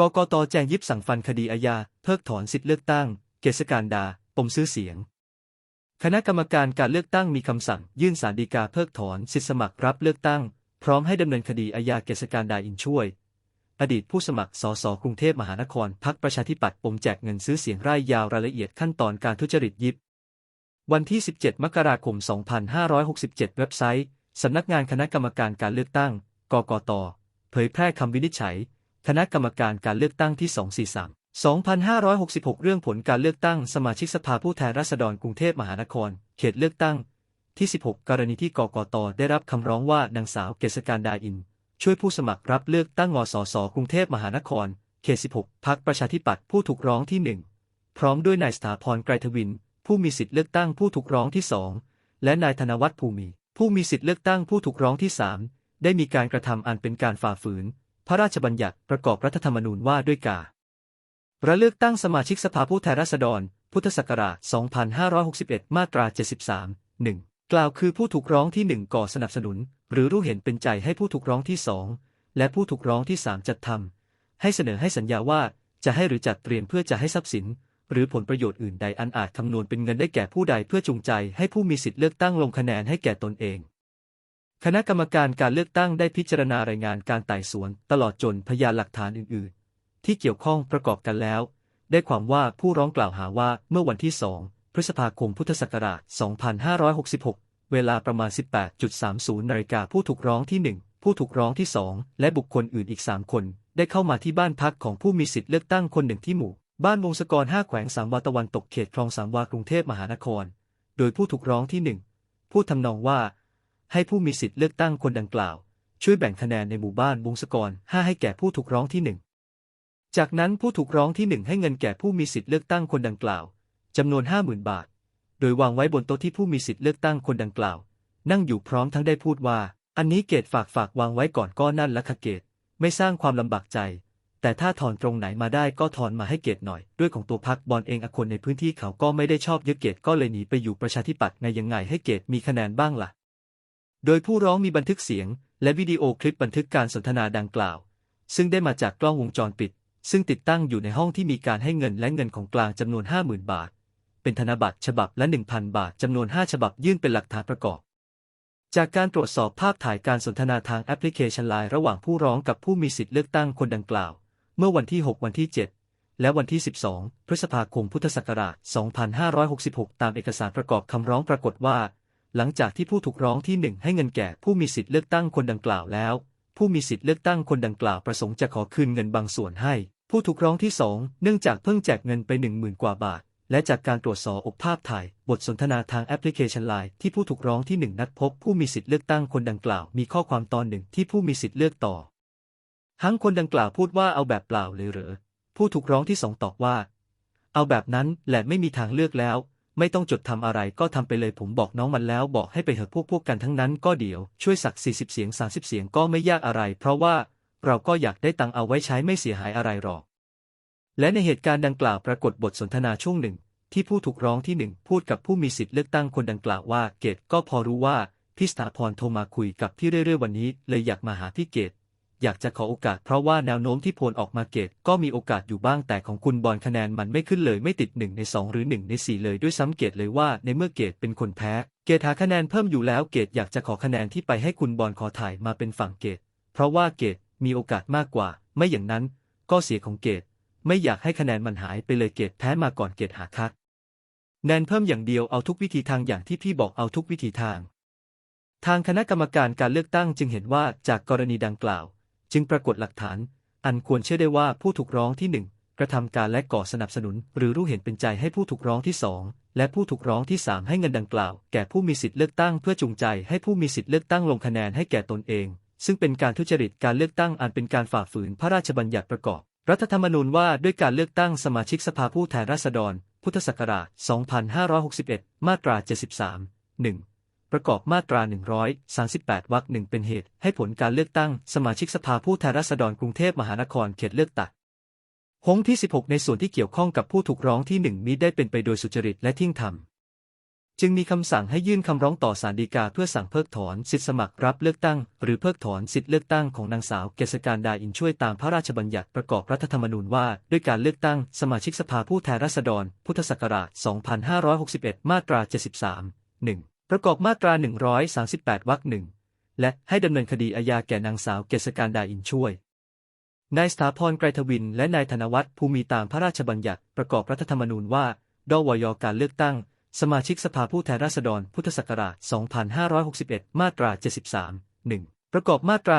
กกตแจงยิบสั่งฟันคดีอาญา เพิกถอนสิทธิเลือกตั้ง เกษการดา ปมซื้อเสียง คณะกรรมการการเลือกตั้งมีคำสั่ง ยื่นสารดีกาเพิกถอนสิทธิสมัครรับเลือกตั้ง พร้อมให้ดำเนินคดีอาญาเกษการดาอินช่วย อดีตผู้สมัครสสกรุงเทพมหานครพักประชาธิปัตย์ปมแจกเงินซื้อเสียงรายยาวรายละเอียดขั้นตอนการทุจริตยิบ วันที่ 17 มกราคม 2567 เว็บไซต์สำนักงานคณะกรรมการการเลือกตั้ง กกต เผยแพร่คำวินิจฉัย คณะกรรมการการเลือกตั้งที่ 243 2566 เรื่องผลการเลือกตั้งสมาชิกสภาผู้แทนราษฎรกรุงเทพมหานคร เขตเลือกตั้ง ที่ 16 กรณีที่กกตได้รับคำร้องว่านางสาวเกษการดาอิน ช่วยผู้สมัครรับเลือกตั้งงสสกรุงเทพมหานคร เขต 16 พักประชาธิปัตย์ผู้ถูกร้องที่ 1 พร้อมด้วยนายสถาพรไกรทวิน ผู้มีสิทธิเลือกตั้งผู้ถูกร้องที่ 2 และนายธนวัฒน์ภูมิ ผู้มีสิทธิเลือกตั้งผู้ถูกร้องที่ 3 ได้มีการกระทำอันเป็นการฝ่าฝืน พระราชบัญญัติประกอบรัฐธรรมนูญว่าด้วยการะเลือกตั้งสมาชิกสภาผู้แทนราษฎร พุทธศักราช 2561 มาตรา 73 1 กล่าวคือผู้ถูกร้องที่ 1 ก่อสนับสนุน หรือรู้เห็นเป็นใจให้ผู้ถูกร้องที่ 2 และผู้ถูกร้องที่ 3 จัดทำให้เสนอให้สัญญาว่าจะให้หรือจัดเตรียมเพื่อจะให้ทรัพย์สิน หรือผลประโยชน์อื่นใดอันอาจคำนวณเป็นเงินได้แก่ผู้ใดเพื่อจูงใจให้ผู้มีสิทธิเลือกตั้งลงคะแนนให้แก่ตนเอง คณะกรรมการการเลือกตั้งได้พิจารณารายงานการไต่สวน ตลอดจนพยานหลักฐานอื่น ๆ ที่เกี่ยวข้องประกอบกันแล้ว ได้ความว่าผู้ร้องกล่าวหาว่าเมื่อวันที่ 2 พฤษภาคมพุทธศักราช 2566 เวลาประมาณ 18.30 นาฬิกาผู้ถูกร้องที่ 1 ผู้ถูกร้องที่ 2 และบุคคลอื่นอีก 3 คน ได้เข้ามาที่บ้านพักของผู้มีสิทธิเลือกตั้งคนหนึ่งที่หมู่ บ้านวงศกร5แขวงสามวาตะวันตกเขตคลองสามวากรุงเทพมหานคร โดยผู้ถูกร้องที่ 1 พูดทำนองว่า ให้ผู้มีสิทธิเลือกตั้งคนดังกล่าว ช่วยแบ่งคะแนนในหมู่บ้านวงศกร 5 ให้แก่ผู้ถูกร้องที่ 1 จากนั้นผู้ถูกร้องที่ 1 ให้เงินแก่ผู้มีสิทธิเลือกตั้งคนดังกล่าวจำนวน 50,000 บาท โดยวางไว้บนโต๊ะที่ผู้มีสิทธิเลือกตั้งคนดังกล่าว นั่งอยู่พร้อมทั้งได้พูดว่า อันนี้เกตฝากฝากวางไว้ก่อนก็นั่นละค่ะเกต ไม่สร้างความลำบากใจ แต่ถ้าถอนตรงไหนมาได้ก็ถอนมาให้เกตหน่อย ด้วยของตัวพักบอลเองอคนในพื้นที่เขาก็ไม่ได้ชอบเยอะเกตก็เลยหนีไปอยู่ประชาธิปัตย์ในยังไงให้เกตมีคะแนนบ้างล่ะ โดยผู้ร้องมีบันทึกเสียง และวิดีโอคลิปบันทึกการสนทนาดังกล่าว ซึ่งได้มาจากกล้องวงจรปิด ซึ่งติดตั้งอยู่ในห้องที่มีการให้เงินและเงินของกลางจำนวน 50,000 บาท เป็นธนบัตรฉบับละ 1,000 บาทจำนวน 5 ฉบับยื่นเป็นหลักฐานประกอบ จากการตรวจสอบภาพถ่ายการสนทนาทางแอปพลิเคชันไลน์ระหว่างผู้ร้องกับผู้มีสิทธิเลือกตั้งคนดังกล่าว เมื่อวันที่ 6 วันที่ 7และวันที่ 12 พฤษภาคม พุทธศักราช 2566 ตามเอกสารประกอบคำร้องปรากฏว่า หลังจากที่ผู้ถูกร้องที่1ให้เงินแก่ผู้มีสิทธิเลือกตั้งคนดังกล่าวแล้ว ผู้มีสิทธิเลือกตั้งคนดังกล่าวประสงค์จะขอคืนเงินบางส่วนให้ ผู้ถูกร้องที่2เนื่องจากเพิ่งแจกเงินไป10,000กว่าบาท และจากการตรวจสอบอกภาพถ่าย บทสนทนาทางแอปพลิเคชันไลน์ที่ผู้ถูกร้องที่1นัดพบ ผู้มีสิทธิเลือกตั้งคนดังกล่าว มีข้อความตอนหนึ่งที่ผู้มีสิทธิเลือกต่อ ทั้งคนดังกล่าวพูดว่าเอาแบบเปล่าเลยเหรอผู้ถูกร้องที่สองตอบว่า เอาแบบนั้นแหละไม่มีทางเลือกแล้ว ไม่ต้องจดทำอะไรก็ทำไปเลยผมบอกน้องมันแล้วบอกให้ไปเถอะพวกพวกกันทั้งนั้นก็เดี๋ยวช่วยสัก 40 เสียง 30 เสียงก็ไม่ยากอะไร เพราะว่าเราก็อยากได้ตังเอาไว้ใช้ไม่เสียหายอะไรหรอก และในเหตุการณ์ดังกล่าวปรากฏบทสนทนาช่วงหนึ่ง ที่ผู้ถูกร้องที่หนึ่งพูดกับผู้มีสิทธิเลือกตั้งคนดังกล่าวว่าเกตก็พอรู้ว่าพี่สถาพรโทรมาคุยกับพี่เรื่อยๆวันนี้เลยอยากมาหาพี่เกต อยากจะขอโอกาสเพราะว่าแนวโน้มที่โพลออกมาเกตก็มีโอกาสอยู่บ้างแต่ของคุณบอลคะแนนมันไม่ขึ้นเลยไม่ติดหนึ่งในสองหรือหนึ่งในสี่เลยด้วยซ้ำเกตเลยว่าในเมื่อเกตเป็นคนแพ้ เกตหาคะแนนเพิ่มอยู่แล้วเกตอยากจะขอคะแนนที่ไปให้คุณบอลขอถ่ายมาเป็นฝั่งเกต เพราะว่าเกตมีโอกาสมากกว่า ไม่อย่างนั้น ก็เสียของเกต ไม่อยากให้คะแนนมันหายไปเลยเกตแพ้มาก่อนเกตหาคักแนนเพิ่มอย่างเดียวเอาทุกวิธีทางอย่างที่พี่บอกเอาทุกวิธีทาง ทางคณะกรรมการการเลือกตั้งจึงเห็นว่าจากกรณีดังกล่าว จึงปรากฏหลักฐาน อันควรเชื่อได้ว่าผู้ถูกร้องที่หนึ่งกระทำการและก่อสนับสนุน หรือรู้เห็นเป็นใจให้ผู้ถูกร้องที่สองและผู้ถูกร้องที่สามให้เงินดังกล่าว แก่ผู้มีสิทธิเลือกตั้งเพื่อจูงใจให้ผู้มีสิทธิเลือกตั้งลงคะแนนให้แก่ตนเอง ซึ่งเป็นการทุจริตการเลือกตั้งอันเป็นการฝ่าฝืนพระราชบัญญัติประกอบ รัฐธรรมนูญว่าด้วยการเลือกตั้งสมาชิกสภาผู้แทนราษฎร พุทธศักราช 2561 มาตรา 73 1 ประกอบมาตรา 138 วรรคหนึ่งเป็นเหตุ ให้ผลการเลือกตั้ง สมาชิกสภาผู้แทนราษฎรกรุงเทพมหานครเขตเลือกตัดหงที่ 16 ในส่วนที่เกี่ยวข้องกับผู้ถูกร้องที่1มิได้เป็นไปโดยสุจริตและทิ้งธรรม จึงมีคำสั่งให้ยื่นคำร้องต่อศาลฎีกาเพื่อสั่งเพิกถอนสิทธิสมัครรับเลือกตั้ง หรือเพิกถอนสิทธิเลือกตั้งของนางสาวเกษการดาอินช่วยตามพระราชบัญญัติประกอบรัฐธรรมนูญว่า ด้วยการเลือกตั้งสมาชิกสภาผู้แทนราษฎร พุทธศักราช 2561 มาตรา 73 1 ประกอบมาตรา 138 วรรคหนึ่ง และให้ดำเนินคดีอาญาแก่นางสาวเกษการดาอินช่วย นายสถาพรไกรทวิน และนายธนวัฒน์ภูมิตามพระราชบัญญัติประกอบรัฐธรรมนูญว่าดวยการเลือกตั้ง สมาชิกสภาผู้แทนราษฎร พุทธศักราช 2561 มาตรา 73 1 ประกอบมาตรา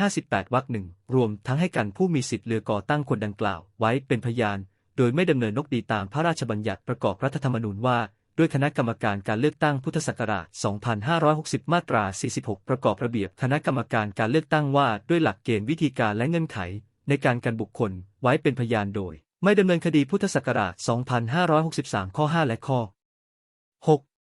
158 วรรคหนึ่ง รวมทั้งให้กันผู้มีสิทธิ์เลือกก่อตั้งคนดังกล่าว ไว้เป็นพยาน โดยไม่ดำเนินนกดีตามพระราชบัญญัติประกอบรัฐธรรมนูญว่า ด้วยคณะกรรมการการเลือกตั้งพุทธศักราช 2560 มาตรา 46 ประกอบระเบียบคณะกรรมการการเลือกตั้งว่าด้วยหลักเกณฑ์วิธีการและเงื่อนไข ในการกันบุคคลไว้เป็นพยานโดย ไม่ดำเนินคดีพุทธศักราช 2563 ข้อ 5 และข้อ 6